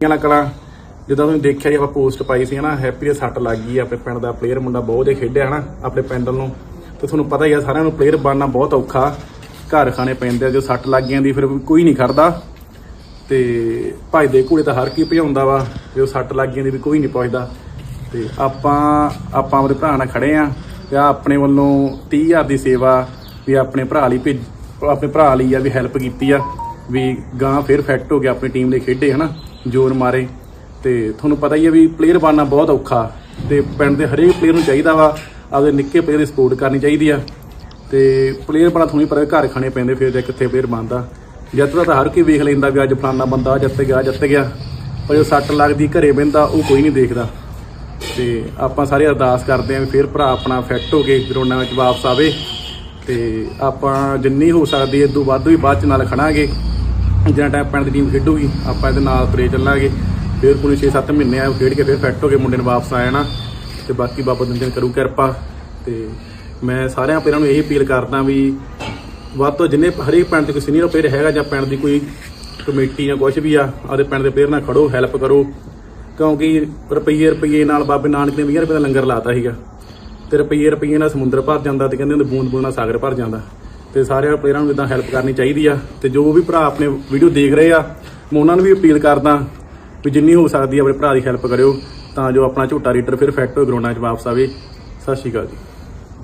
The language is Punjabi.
ਵਾਲਾ ਕਲਾ ਜਦੋਂ ਤੁਸੀਂ ਦੇਖਿਆ ਜੀ ਆਪਾਂ ਪੋਸਟ ਪਾਈ ਸੀ ਹਨਾ ਹੈਪੀ ਦੇ ਸੱਟ ਲੱਗ ਗਈ ਆਪਣੇ ਪਿੰਡ ਦਾ ਪਲੇਅਰ ਮੁੰਡਾ ਬਹੁਤ ਜੇ ਖੇਡਿਆ ਹਨਾ, ਆਪਣੇ ਪਿੰਡ ਨੂੰ ਤੇ ਤੁਹਾਨੂੰ ਪਤਾ ਹੀ ਆ, ਸਾਰਿਆਂ ਨੂੰ ਪਲੇਅਰ ਬਣਨਾ ਬਹੁਤ ਔਖਾ। ਘਰ ਖਾਣੇ ਪੈਂਦੇ ਆ ਜੋ ਸੱਟ ਲੱਗ ਜਾਂਦੀ, ਫਿਰ ਕੋਈ ਨਹੀਂ ਖੜਦਾ। ਤੇ ਭਾਈ ਦੇ ਘੋੜੇ ਤਾਂ ਹਰ ਕੀ ਭਜਾਉਂਦਾ ਵਾ ਜੋ ਸੱਟ ਲੱਗ ਜਾਂਦੀ ਵੀ ਕੋਈ ਨਹੀਂ ਪਹੁੰਚਦਾ ਤੇ ਆਪਾਂ ਆਪਾਂ ਆਪਣੇ ਭਰਾ ਨਾਲ ਖੜੇ ਆ, ਤੇ ਆਪਣੇ ਵੱਲੋਂ 30000 ਦੀ ਸੇਵਾ ਵੀ ਆਪਣੇ ਭਰਾ ਲਈ ਭੇਜ ਆਪਣੇ ਭਰਾ ਲਈ ਆ ਵੀ ਹੈਲਪ ਕੀਤੀ ਆ, ਵੀ ਗਾਂ ਫਿਰ ਫੈਕਟ ਹੋ ਗਿਆ ਆਪਣੀ ਟੀਮ ਲਈ ਖੇਡੇ, ਹਨਾ? ਜੋਰ ਮਾਰੇ। ਤੇ ਤੁਹਾਨੂੰ ਪਤਾ ਹੀ ਆ ਵੀ ਪਲੇਅਰ ਬਣਨਾ ਬਹੁਤ ਔਖਾ। ਤੇ ਪਿੰਡ ਦੇ ਹਰੇਕ ਪਲੇਅਰ ਨੂੰ ਚਾਹੀਦਾ ਵਾ, ਆਪਦੇ ਨਿੱਕੇ ਪਲੇਅਰ ਦੀ ਸਪੋਰਟ ਕਰਨੀ ਚਾਹੀਦੀ ਆ। ਤੇ ਪਲੇਅਰ ਬਣਾ ਤੁਹਾਨੂੰ ਪਤਾ ਘਰ ਖਾਣੇ ਪੈਂਦੇ, ਫਿਰ ਜਾ ਕਿੱਥੇ ਪਲੇਅਰ ਬਣਦਾ। ਜਿੱਤਦਾ ਤਾਂ ਹਰ ਕੋਈ ਵੇਖ ਲੈਂਦਾ ਵੀ ਅੱਜ ਫਲਾਨਾ ਬੰਦਾ ਜੱਤ ਗਿਆ ਜਿੱਤ ਗਿਆ। ਪਰ ਜੋ ਸੱਟ ਲੱਗਦੀ, ਘਰੇ ਬਹਿੰਦਾ, ਉਹ ਕੋਈ ਨਹੀਂ ਦੇਖਦਾ। ਤੇ ਆਪਾਂ ਸਾਰੇ ਅਰਦਾਸ ਕਰਦੇ ਆਂ ਵੀ ਫਿਰ ਭਰਾ ਆਪਣਾ ਫਿੱਟ ਹੋ ਕੇ ਗਰਾਊਂਡਾਂ ਵਿੱਚ ਵਾਪਸ ਆਵੇ। ਤੇ ਆਪਾਂ ਜਿੰਨੀ ਹੋ ਸਕਦੀ ਇਹ ਤੋਂ ਵੱਧ ਵੀ ਬਾਅਦ ਚ ਨਾਲ ਖੜਾਂਗੇ। ਜਿੰਨਾ ਟਾਈਮ ਪਿੰਡ ਦੀ ਟੀਮ ਖੇਡੂਗੀ, ਆਪਾਂ ਇਹਦੇ ਨਾਲ ਪਰੇ ਚੱਲਾਂਗੇ। ਫਿਰ ਪੂਰੇ 6-7 ਮਹੀਨੇ ਆ ਖੇਡ ਕੇ ਫਿਰ ਫਿੱਟ ਹੋ ਕੇ ਮੁੰਡੇ ਨੂੰ ਵਾਪਸ ਆ ਜਾਣਾ। ਤੇ ਬਾਕੀ ਬਾਬਾ ਦਿਨ ਕਰੂ ਕਿਰਪਾ। ਤੇ ਮੈਂ ਸਾਰਿਆਂ ਪੇਰਾਂ ਨੂੰ ਇਹੀ ਅਪੀਲ ਕਰਦਾ ਵੀ ਵੱਧ ਤੋਂ ਜਿੰਨੇ ਹਰੇਕ ਪਿੰਡ ਦੇ ਕੋਈ ਸੀਨੀਅਰ ਪਲੇਅਰ ਹੈਗਾ ਜਾਂ ਪਿੰਡ ਦੀ ਕੋਈ ਕਮੇਟੀ ਜਾਂ ਕੁਝ ਵੀ ਆ, ਆਪਦੇ ਪਿੰਡ ਦੇ ਪਲੇਅਰ ਨਾਲ ਖੜੋ ਹੈਲਪ ਕਰੋ। ਕਿਉਂਕਿ ਰੁਪਈਏ ਰੁਪਈਏ ਨਾਲ ਬਾਬੇ ਨਾਨਕ ਨੇ 20 ਰੁਪਏ ਦਾ ਲੰਗਰ ਲਾਤਾ ਸੀਗਾ। ਤੇ ਰੁਪਈਏ ਰੁਪਈਏ ਨਾਲ ਸਮੁੰਦਰ ਭਰ ਜਾਂਦਾ ਤੇ ਕਹਿੰਦੇ ਹੁੰਦੇ ਬੂੰਦ ਬੂੰਦ ਨਾਲ ਸਾਗਰ ਭਰ ਜਾਂਦਾ। ਤੇ ਸਾਰਿਆਂ ਪਲੇਅਰਾਂ ਨੂੰ ਇਦਾਂ ਹੈਲਪ ਕਰਨੀ ਚਾਹੀਦੀ ਆ। ਤੇ ਜੋ ਵੀ ਭਰਾ ਆਪਣੇ ਵੀਡੀਓ ਦੇਖ ਰਹੇ ਆ, ਮੈਂ ਉਹਨਾਂ ਨੂੰ ਵੀ ਅਪੀਲ ਕਰਦਾ ਵੀ ਜਿੰਨੀ ਹੋ ਸਕਦੀ ਆ ਆਪਣੇ ਭਰਾ ਦੀ ਹੈਲਪ ਕਰਿਓ, ਤਾਂ ਜੋ ਆਪਣਾ ਝੋਟਾ ਰੀਡਰ ਫਿਰ ਫੈਕਟ ਹੋਏ, ਗਰਾਊਂਡਾਂ 'ਚ ਵਾਪਸ ਆਵੇ। ਸਤਿ ਸ਼੍ਰੀ ਅਕਾਲ ਜੀ।